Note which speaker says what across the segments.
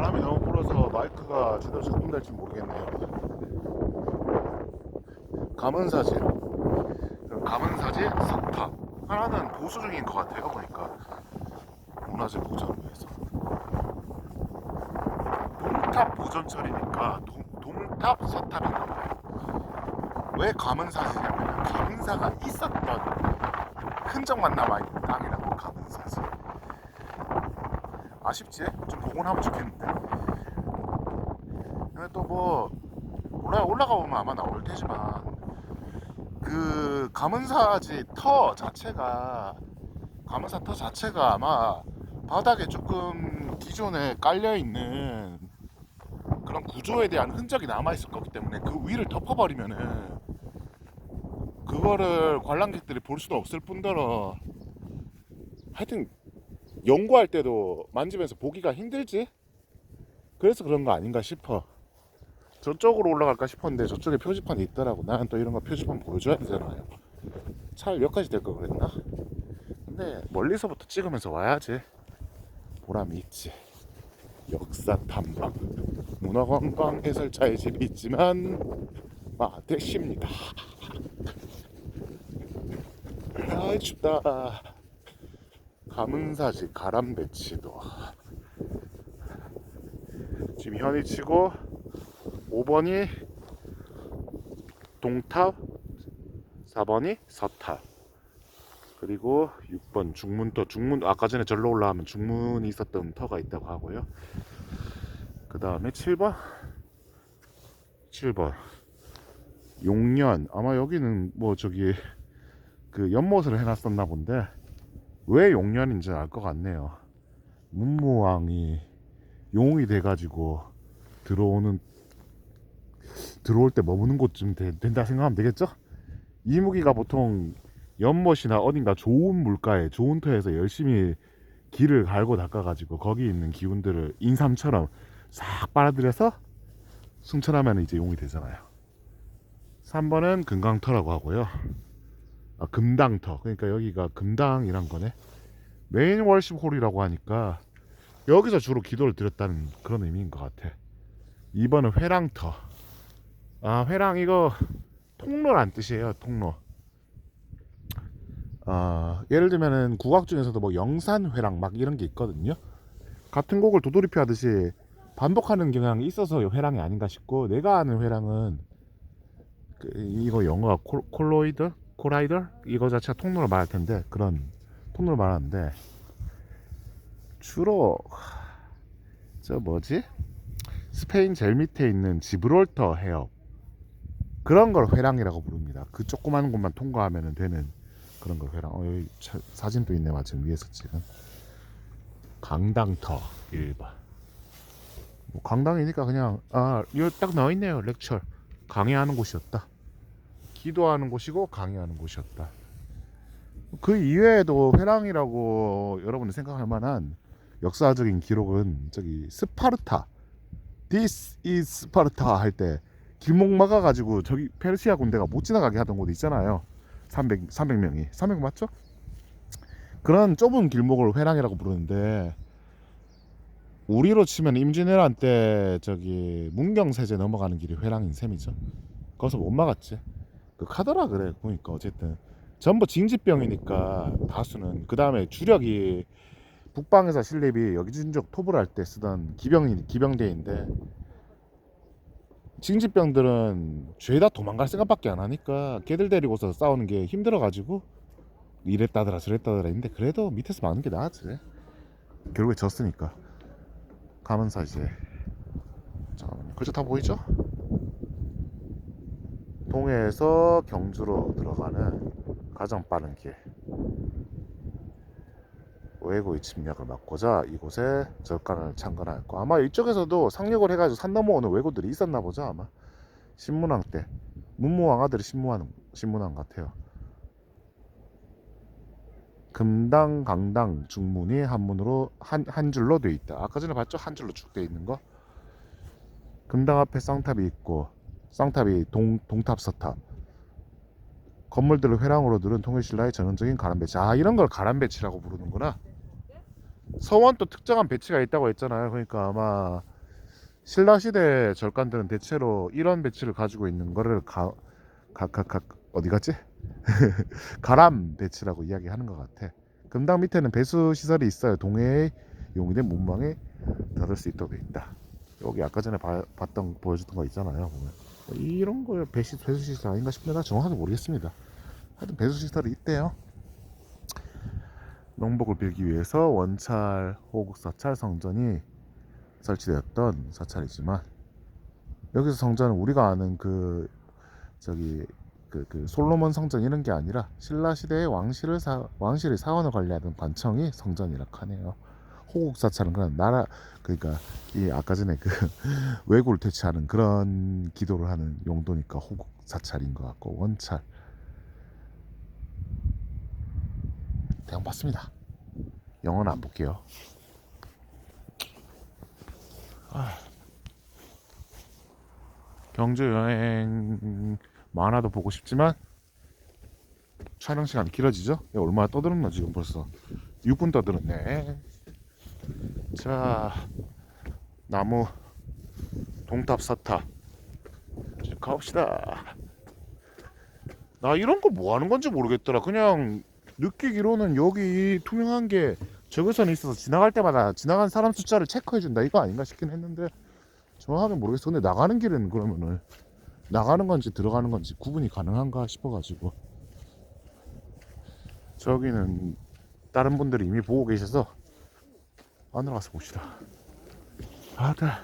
Speaker 1: 바람이 너무 불어서 마이크가 제대로 작동될지 모르겠네요. 감은사지. 감은사지 석탑. 하나는 보수 중인 것 같아요, 보니까. 문화재 보전을 위해서. 동탑 보전철이니까 동, 동탑 서탑인가 봐요. 왜 감은사지냐면 감은사가 있었던 흔적만 남아있는 감은사지. 아쉽지? 좀 복원하면 좋겠는데. 근데 또 뭐 올라 올라가 보면 아마 나올 테지만 그 감은사지 터 자체가 감은사 터 자체가 아마 바닥에 조금 기존에 깔려 있는 그런 구조에 대한 흔적이 남아 있을 거기 때문에 그 위를 덮어버리면은 그거를 관람객들이 볼 수도 없을 뿐더러 하여튼 연구할 때도 만지면서 보기가 힘들지? 그래서 그런 거 아닌가 싶어. 저쪽으로 올라갈까 싶었는데 저쪽에 표지판이 있더라고. 나는 또 이런 거 표지판 보여줘야 되잖아요. 차를 여기까지 될거 그랬나? 근데 멀리서부터 찍으면서 와야지. 보람이 있지. 역사 탐방. 문화관광 해설차의 집이 있지만 마대시입니다. 아 춥다. 감은사지 가람배치도. 지금 현이 치고 5번이 동탑 4번이 서탑. 그리고 6번 중문터 중문 아까 전에 절로 올라가면 중문이 있었던 터가 있다고 하고요. 그 다음에 7번? 7번. 용년. 아마 여기는 뭐 저기 그 연못을 해놨었나 본데 왜 용년인지 알 것 같네요. 문무왕이 용이 돼가지고 들어오는 들어올 때 머무는 곳쯤 되- 된다 생각하면 되겠죠? 이무기가 보통 연못이나 어딘가 좋은 물가에 좋은 터에서 열심히 길을 갈고 닦아가지고 거기 있는 기운들을 인삼처럼 싹 빨아들여서 승천하면 이제 용이 되잖아요. 3번은 금강터라고 하고요. 아, 금당터. 그러니까 여기가 금당이란 거네. 메인 월십 홀이라고 하니까 여기서 주로 기도를 드렸다는 그런 의미인 것 같아. 2번은 회랑터. 아, 회랑 이거 통로란 뜻이에요. 통로. 아, 예를 들면은 국악 중에서도 뭐 영산 회랑 막 이런 게 있거든요. 같은 곡을 도돌이표 하듯이 반복하는 경향이 있어서 회랑이 아닌가 싶고 내가 아는 회랑은 그, 이거 영어가 콜, 콜로이드 코라이더 이거 자체가 통로를 말할 텐데 그런 통로를 말하는데 주로 저 뭐지 스페인 제일 밑에 있는 지브롤터 해협 그런 걸 회랑이라고 부릅니다. 그 조그마한 곳만 통과하면 되는 그런 걸 회랑. 어, 여기 차- 사진도 있네 마침 위에서 찍은 강당터 1번. 뭐 강당이니까 그냥 아 여기 딱 나와 있네요 렉처 강의하는 곳이었다. 기도하는 곳이고 강의하는 곳이었다. 그 이외에도 회랑이라고 여러분이 생각할 만한 역사적인 기록은 저기 스파르타 This is 스파르타 할 때 길목 막아가지고 저기 페르시아 군대가 못 지나가게 하던 곳 있잖아요. 300 300명이 300 맞죠? 그런 좁은 길목을 회랑이라고 부르는데 우리로 치면 임진왜란 때 저기 문경세제 넘어가는 길이 회랑인 셈이죠. 거기서 못 막았지. 그 카더라 그래. 보니까 어쨌든. 전부 징지병이니까 다수는. 그 다음에 주력이 북방에서 신립이 여기 진족 토벌 할때 쓰던 기병이 기병대인데 징지병들은 죄다 도망갈 생각밖에 안 하니까 걔들 데리고서 싸우는 게 힘들어가지고 이랬다더라 저랬다더라 했는데 그래도 밑에서 막는 게 나았지. 결국에 졌으니까. 가면사지 잠깐만요 그저 다 보이죠? 동해에서 경주로 들어가는 가장 빠른 길. 외고의 침략을 막고자 이곳에 절간을 창건하였고 아마 이쪽에서도 상륙을 해가지고 산 넘어오는 왜고들이 있었나 보죠 아마. 신문왕 때. 문무왕 아들이 신무왕 신문왕 같아요. 금당 강당 중문이 한문으로 한, 한 줄로 돼 있다. 아까 전에 봤죠? 한 줄로 쭉 돼 있는 거? 금당 앞에 쌍탑이 있고 쌍탑이 동, 동탑 서탑 건물들을 회랑으로 들은 통일신라의 전형적인 가람 배치 아 이런 걸 가람 배치라고 부르는구나 서원도 특정한 배치가 있다고 했잖아요. 그러니까 아마 신라 시대 절간들은 대체로 이런 배치를 가지고 있는 거를 가, 각각각 어디 갔지? 가람 배치라고 이야기하는 것 같아. 금당 밑에는 배수 시설이 있어요. 동해에 용의된 문망에 닫을 수 있도록 돼 있다. 여기 아까 전에 봐- 봤던 보여줬던 거 있잖아요. 보면 뭐 이런 거 배수 배수 시설 아닌가 나 정확하게 모르겠습니다. 하여튼 배수 시설이 있대요. 명복을 빌기 위해서 원찰 호국 사찰 성전이 설치되었던 사찰이지만 여기서 성전은 우리가 아는 그 저기 그, 그 솔로몬 성전 이런 게 아니라 신라 시대의 왕실을 사, 왕실의 사원을 관리하던 관청이 성전이라 하네요. 호국 사찰은 그런 나라 그러니까 이 아까 전에 그 왜구를 퇴치하는 그런 기도를 하는 용도니까 호국 사찰인 것 같고 원찰 대형 봤습니다. 영어는 안 볼게요. 아. 경주 여행 만화도 보고 싶지만 촬영 시간이 길어지죠? 야, 얼마나 떠들었나 지금 벌써 6분 떠들었네. 자 나무 동탑 사탑 가봅시다. 나 이런 거 뭐 하는 건지 모르겠더라. 그냥 느끼기로는 여기 이 투명한 게 적외선이 있어서 지나갈 때마다 지나간 사람 숫자를 체크해 준다 이거 아닌가 싶긴 했는데 정확하게 모르겠어. 근데 나가는 길은 그러면은 나가는 건지 들어가는 건지 구분이 가능한가 싶어가지고 저기는 다른 분들이 이미 보고 계셔서 안으로 가서 봅시다. 아다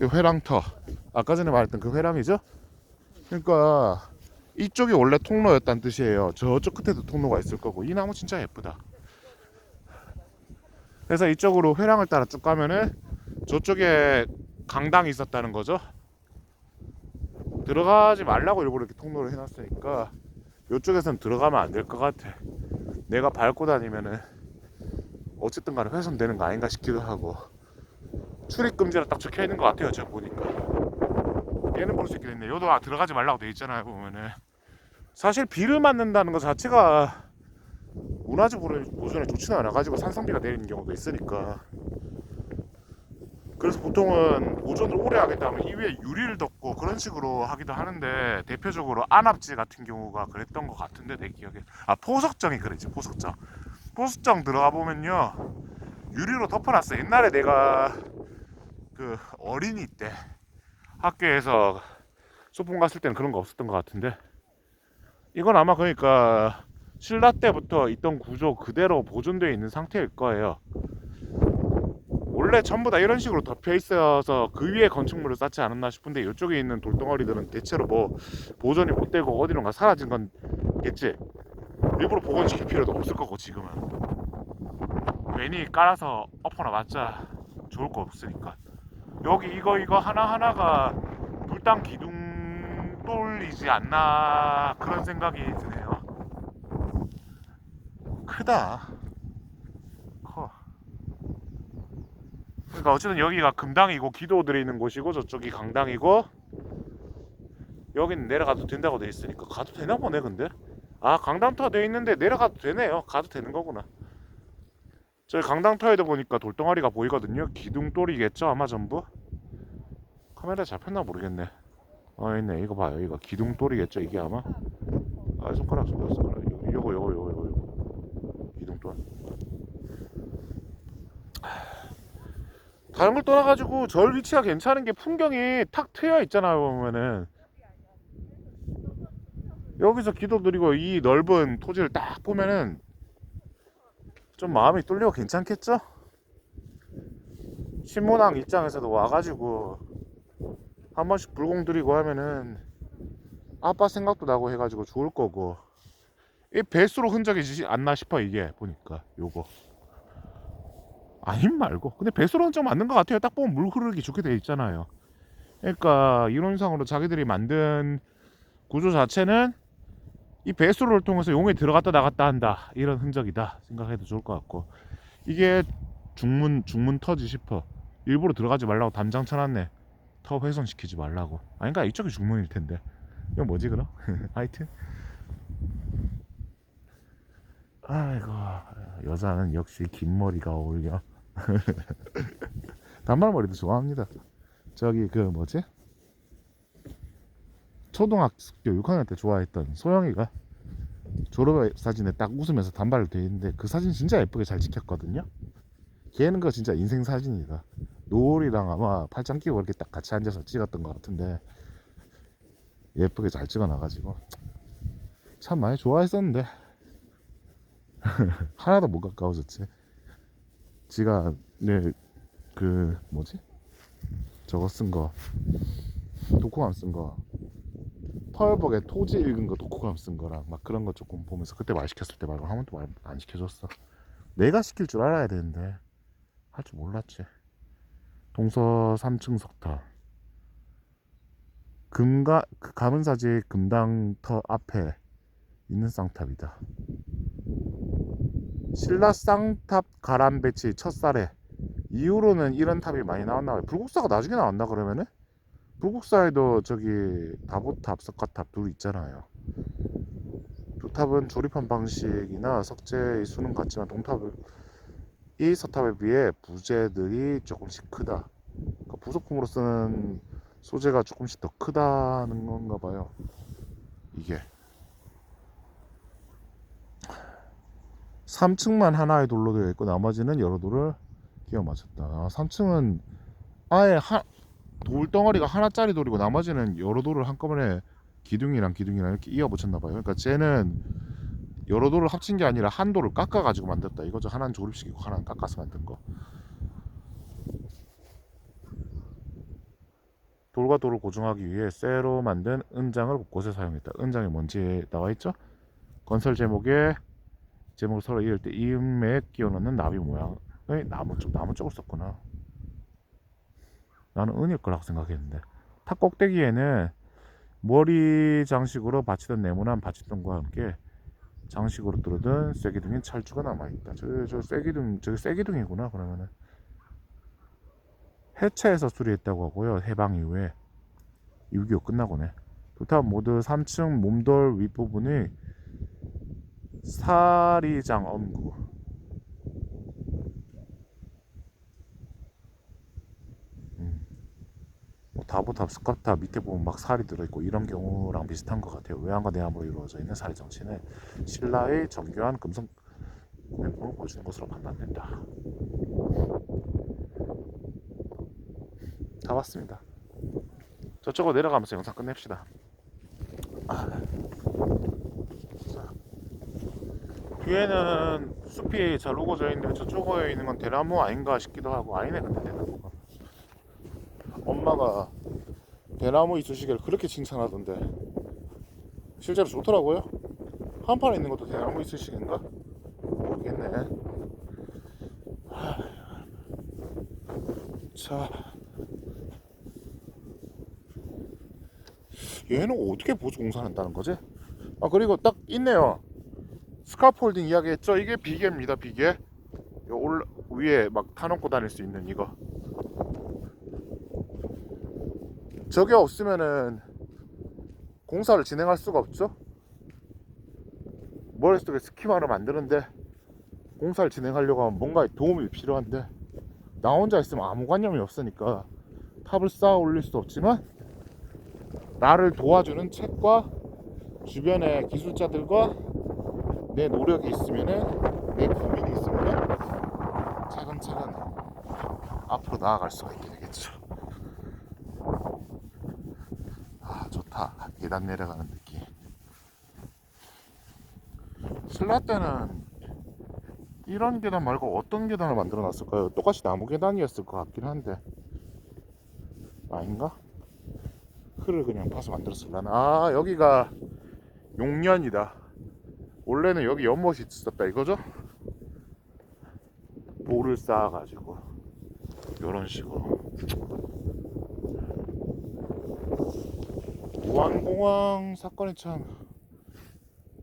Speaker 1: 이 회랑터 아까 전에 말했던 그 회랑이죠? 그러니까 이쪽이 원래 통로였다는 뜻이에요. 저쪽 끝에도 통로가 있을 거고 이 나무 진짜 예쁘다. 그래서 이쪽으로 회랑을 따라 쭉 가면은 저쪽에 강당이 있었다는 거죠. 들어가지 말라고 일부러 이렇게 통로를 해놨으니까 이쪽에선 들어가면 안 될 것 같아. 내가 밟고 다니면은 어쨌든 간에 훼손되는 거 아닌가 싶기도 하고 출입 금지라 딱 적혀 있는 것 같아요. 제가 보니까 얘는 볼 수 있게 됐네. 요도 아, 들어가지 말라고 돼 있잖아요. 보면은 사실 비를 맞는다는 것 자체가 문화재 보존에 좋지는 않아가지고 산성비가 내리는 경우도 있으니까 그래서 보통은 보존을 오래 하겠다면 이 위에 유리를 덮고 그런 식으로 하기도 하는데 대표적으로 안압지 같은 경우가 그랬던 것 같은데 내 기억에 아 포석정이 그랬지 포석정 포석정 들어가 보면요 유리로 덮어놨어 옛날에 내가 그 어린이 때 학교에서 소풍 갔을 때는 그런 거 없었던 것 같은데 이건 아마 그러니까 신라 때부터 있던 구조 그대로 보존되어 있는 상태일 거예요. 원래 전부 다 이런 식으로 덮여 있어서 그 위에 건축물을 쌓지 않았나 싶은데 이쪽에 있는 돌덩어리들은 대체로 뭐 보존이 못 되고 어디론가 사라진 건겠지. 일부러 복원시킬 필요도 없을 거고 지금은 괜히 깔아서 엎어놔 봤자 좋을 거 없으니까 여기 이거 이거 하나 하나가 불당 기둥돌이지 않나 그런 생각이 드네요. 크다. 커. 그러니까 어쨌든 여기가 금당이고 기도 드리는 곳이고 저쪽이 강당이고 여기는 내려가도 된다고 돼 있으니까 가도 되나 보네 근데 아 강당터가 돼 있는데 내려가도 되네요. 가도 되는 거구나. 저기 강당터에도 보니까 돌덩어리가 보이거든요. 기둥돌이겠죠 아마 전부? 카메라 잡혔나 모르겠네. 어 있네. 이거 봐요. 이거 기둥돌이겠죠 이게 아마? 아 손가락 손가락 손가락. 요거 요거 요거 요거 요거. 기둥돌. 다른 걸 떠나가지고 절 위치가 괜찮은 게 풍경이 탁 트여 있잖아요 보면은 여기서 기도 드리고 이 넓은 토지를 딱 보면은 좀 마음이 뚫리고 괜찮겠죠? 신문왕 입장에서도 와가지고 한 번씩 불공 드리고 하면은 아빠 생각도 나고 해가지고 좋을 거고. 이 배수로 흔적이지 않나 싶어 이게 보니까 요거. 아님 말고. 근데 배수로는 좀 맞는 것 같아요. 딱 보면 물 흐르기 좋게 돼 있잖아요. 그러니까 이론상으로 자기들이 만든 구조 자체는 이 배수로를 통해서 용에 들어갔다 나갔다 한다. 이런 흔적이다 생각해도 좋을 것 같고. 이게 중문 중문 터지 싶어. 일부러 들어가지 말라고 담장 쳐놨네. 터 훼손시키지 말라고. 아닌가 이쪽이 중문일 텐데. 이건 뭐지 그럼? 하여튼. 아이고 여자는 역시 긴 머리가 어울려. 단발머리도 좋아합니다. 저기 그 뭐지? 초등학교 6학년 때 좋아했던 소영이가 졸업 사진에 딱 웃으면서 단발로 돼 있는데 그 사진 진짜 예쁘게 잘 찍혔거든요. 걔는 거 진짜 인생 사진이다. 노을이랑 아마 팔짱 끼고 이렇게 딱 같이 앉아서 찍었던 것 같은데 예쁘게 잘 찍어놔가지고 참 많이 좋아했었는데 하나도 못 가까워졌지. 지가 내그 뭐지? 저거 쓴거 독후감 쓴거 펄벅에 토지 읽은 거 독후감 쓴 거랑 막 그런 거 조금 보면서 그때 말 시켰을 때 말고 한 번도 말 안 시켜줬어. 내가 시킬 줄 알아야 되는데 할 줄 몰랐지. 동서 3층 석탑 금가 그 가문사지 금당터 앞에 있는 쌍탑이다. 신라 쌍탑 가람 배치 첫살에 이후로는 이런 탑이 많이 나왔나 봐요. 불국사가 나중에 나왔나 그러면은? 불국사에도 저기 다보탑, 석가탑 둘 있잖아요. 두 탑은 조립한 방식이나 석재의 수는 같지만 동탑은 이 서탑에 비해 부재들이 조금씩 크다. 그러니까 부속품으로 쓰는 소재가 조금씩 더 크다는 건가 봐요. 이게 3층만 하나의 돌로 되어 있고 나머지는 여러 돌을 끼워 맞췄다. 아, 3층은 아예 하, 돌덩어리가 하나짜리 돌이고 나머지는 여러 돌을 한꺼번에 기둥이랑 기둥이랑 이렇게 이어 붙였나 봐요. 그러니까 쟤는 여러 돌을 합친 게 아니라 한 돌을 깎아 가지고 만들었다. 이거죠. 하나는 조립식이고 하나는 깎아서 만든 거. 돌과 돌을 고정하기 위해 쇠로 만든 은장을 곳곳에 사용했다. 은장이 뭔지 나와 있죠? 건설 제목에 제목을 서로 이을 때 이음에 끼워 넣는 나비 모양의 나무 쪽 나무 쪽을 썼구나. 나는 은일 거라고 생각했는데 탑 꼭대기에는 머리 장식으로 받치던 네모난 받침등과 함께 장식으로 뚫어둔 쐐기둥인 찰주가 남아있다. 저, 저 쐐기둥, 저기 쐐기둥이구나, 그러면은. 해체해서 수리했다고 하고요, 해방 이후에. 6.25 끝나고네. 두탑 모두 3층 몸돌 윗부분이 사리장 엄구. 음. 뭐 다보탑, 스카탑 밑에 보면 막 살이 들어있고 이런 경우랑 비슷한 것 같아요. 외양과 내암으로 이루어져 있는 사리 정치는 신라의 정교한 금성 공연품을 보여주는 것으로 판단된다. 다 왔습니다. 저쪽으로 내려가면서 영상 끝냅시다. 아. 자. 뒤에는 숲이 잘 우거져 있는데 저쪽에 있는 건 대나무 아닌가 싶기도 하고 아니네 근데 대나무가 엄마가 대나무 이쑤시개를 그렇게 칭찬하던데 실제로 좋더라고요. 한 판에 있는 것도 대나무 이쑤시개인가? 모르겠네. 하... 자. 얘는 어떻게 보수 공사한다는 거지? 아 그리고 딱 있네요. 스카폴딩 이야기했죠? 이게 비계입니다 비계. 요올 위에 막 타놓고 다닐 수 있는 이거 저게 없으면은 공사를 진행할 수가 없죠. 머릿속에 스키마를 만드는데 공사를 진행하려고 하면 뭔가 도움이 필요한데 나 혼자 있으면 아무 관념이 없으니까 탑을 쌓아 올릴 수 없지만 나를 도와주는 책과 주변의 기술자들과 내 노력이 있으면은 내 고민이 있으면은 차근차근 앞으로 나아갈 수가 있게 되겠죠. 아 좋 다 계단 내려가는 느낌 신라 때는 이런 계단 말고 어떤 계단을 만들어 놨을까요? 똑같이 나무 계단이었을 것 같긴 한데 아닌가? 흙을 그냥 파서 만들었을라나 아 여기가 용년이다 원래는 여기 연못이 있었다 이거죠? 돌을 쌓아가지고 이런 식으로 무안공항 사건이 참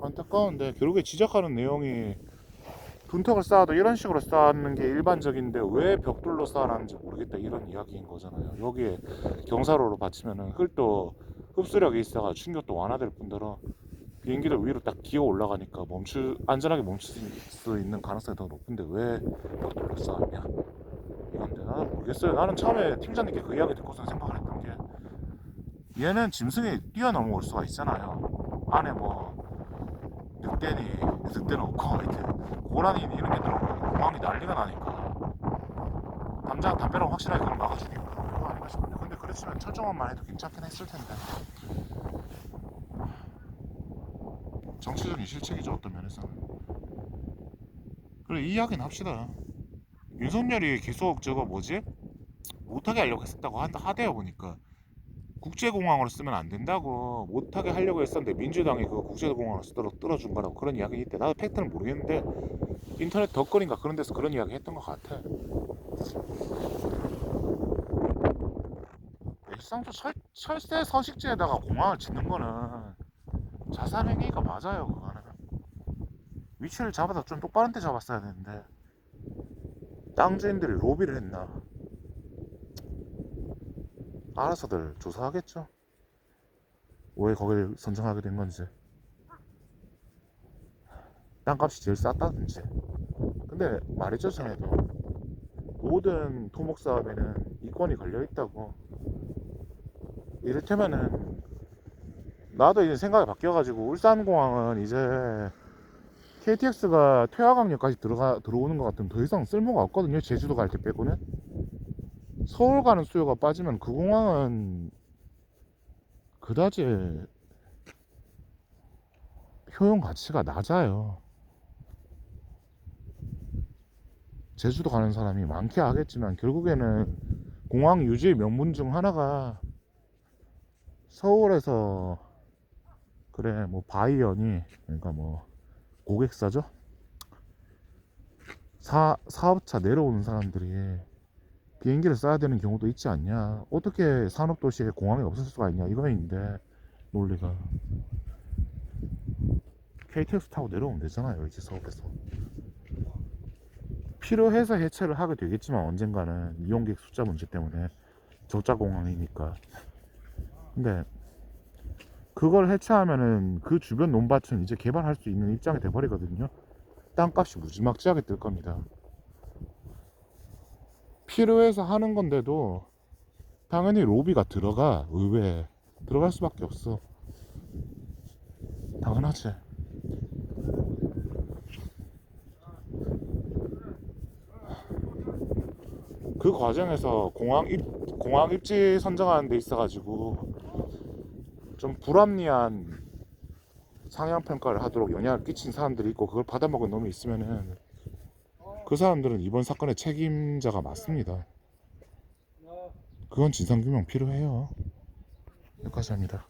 Speaker 1: 안타까운데 결국에 지적하는 내용이 분턱을 쌓아도 이런 식으로 쌓는 게 일반적인데 왜 벽돌로 쌓아놨는지 모르겠다 이런 이야기인 거잖아요. 여기에 경사로로 받치면은 흙도 흡수력이 있어가 충격도 완화될 뿐더러 비행기를 위로 딱 기어 올라가니까 멈추 안전하게 멈출 수 있는 가능성이 더 높은데 왜 벽돌로 쌓았냐? 이건데 나는 모르겠어요. 나는 처음에 팀장님께 그 이야기 듣고서 생각을 게 얘는 짐승이 뛰어넘어올 수가 있잖아요. 안에 뭐 늑대니 늑대는 없고 하여튼 고라니니 이런 게 들어오면 공항이 난리가 나니까 담장 담배로 확실하게 그걸 막아주니까 그거 아닌가 싶은데 근데 그랬으면 철조망만 해도 괜찮긴 했을 텐데. 정치적인 실책이죠 어떤 면에서는 그래 이 이야기는 합시다. 윤석열이 계속 저거 뭐지? 못하게 하려고 했었다고 하- 하대요 보니까 국제공항으로 쓰면 안 된다고 못하게 하려고 했었는데 민주당이 그거 국제공항으로 쓰도록 뚫어준 거라고 그런 이야기 있대. 나도 팩트는 모르겠는데 인터넷 덧글인가 그런 데서 그런 이야기 했던 것 같아. 일상적 철, 철새 서식지에다가 공항을 짓는 거는 자살행위가 맞아요 그거는. 위치를 잡아서 좀 똑바른 데 잡았어야 되는데. 땅 주인들이 로비를 했나 알아서들 조사하겠죠. 왜 거길 선정하게 된 건지. 땅값이 제일 쌌다든지. 근데 말했죠 전에도. 모든 토목 사업에는 이권이 걸려 있다고. 이를테면은 나도 이제 생각이 바뀌어가지고 울산공항은 이제 KTX가 퇴화강역까지 들어가 들어오는 것 같으면 더 이상 쓸모가 없거든요. 제주도 갈 때 빼고는 서울 가는 수요가 빠지면 그 공항은 그다지 효용 가치가 낮아요. 제주도 가는 사람이 많게 하겠지만 결국에는 공항 유지의 명분 중 하나가 서울에서 그래 뭐 바이언이 그러니까 뭐 고객사죠 사, 사업차 내려오는 사람들이 비행기를 써야 되는 경우도 있지 않냐? 어떻게 산업도시에 공항이 없을 수가 있냐? 이거인데 논리가. KTX 타고 내려오면 되잖아요 이제 서울에서. 필요해서 해체를 하게 되겠지만 언젠가는 이용객 숫자 문제 때문에 적자 공항이니까. 근데 그걸 해체하면은 그 주변 논밭은 이제 개발할 수 있는 입장이 돼버리거든요. 땅값이 무지막지하게 뜰 겁니다. 필요해서 하는 건데도 당연히 로비가 들어가 의회에 들어갈 수밖에 없어. 당연하지. 그 과정에서 공항 입 공항 입지 선정하는 데 있어가지고 좀 불합리한 상향 평가를 하도록 영향을 끼친 사람들이 있고 그걸 받아먹은 놈이 있으면은 그 사람들은 이번 사건의 책임자가 맞습니다. 그건 진상규명 필요해요. 여기까지 합니다.